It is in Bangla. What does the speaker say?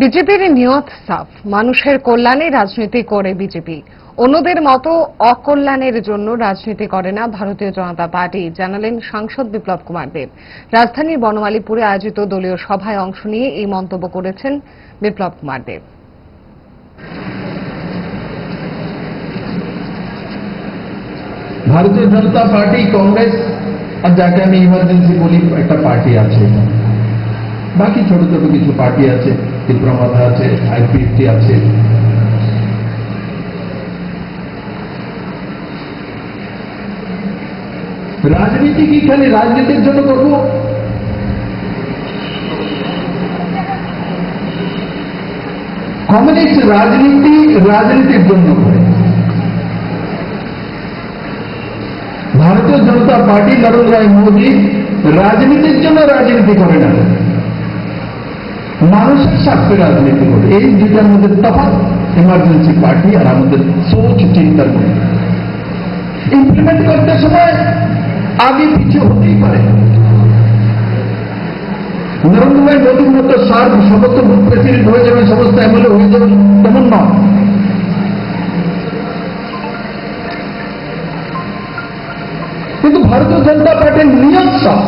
বিজেপির নিয়ত সাফ। মানুষের কল্যাণে রাজনীতি করে বিজেপি। অন্যদের মতো অকল্যাণের জন্য রাজনীতি করে না ভারতীয় জনতা পার্টি, জানালেন সাংসদ বিপ্লব কুমার দেব। রাজধানীর বনমালীপুরে আয়োজিত দলীয় সভায় অংশ নিয়ে এই মন্তব্য করেছেন বিপ্লব কুমার দেব। ভারতীয় জনতা পার্টি, কংগ্রেস আর যাকে আমি ইমার্জেন্সি বলি, একটা পার্টি আছে। বাকি ছোট ছোট কিছু পার্টি আছে। তীব্রমাথা আছে আইপিএফটি আছে। রাজনীতি কি খালি রাজনীতির জন্য করব? কমিউনিস্ট রাজনীতি রাজনীতির জন্য করে। ভারতীয় জনতা পার্টি নরেন্দ্র রায় মোদী রাজনীতির জন্য রাজনীতি করে না। মানুষের স্বার্থে রাজনীতি করে। এই দুটার মধ্যে তফাৎ ইমার্জেন্সি পার্টি আর আমাদের সোচ, চিন্তার মধ্যে। ইমপ্লিমেন্ট করতে সময় আগে পিছু হতেই পারে। নরেন্দ্র ভাই মোদীর মতো সার সমস্ত প্রেসিডেন্ট হয়ে যাবে সমস্ত এমএলএ হয়ে যাবে তেমন নয়। কিন্তু ভারতীয় জনতা পার্টির নিয়ত সব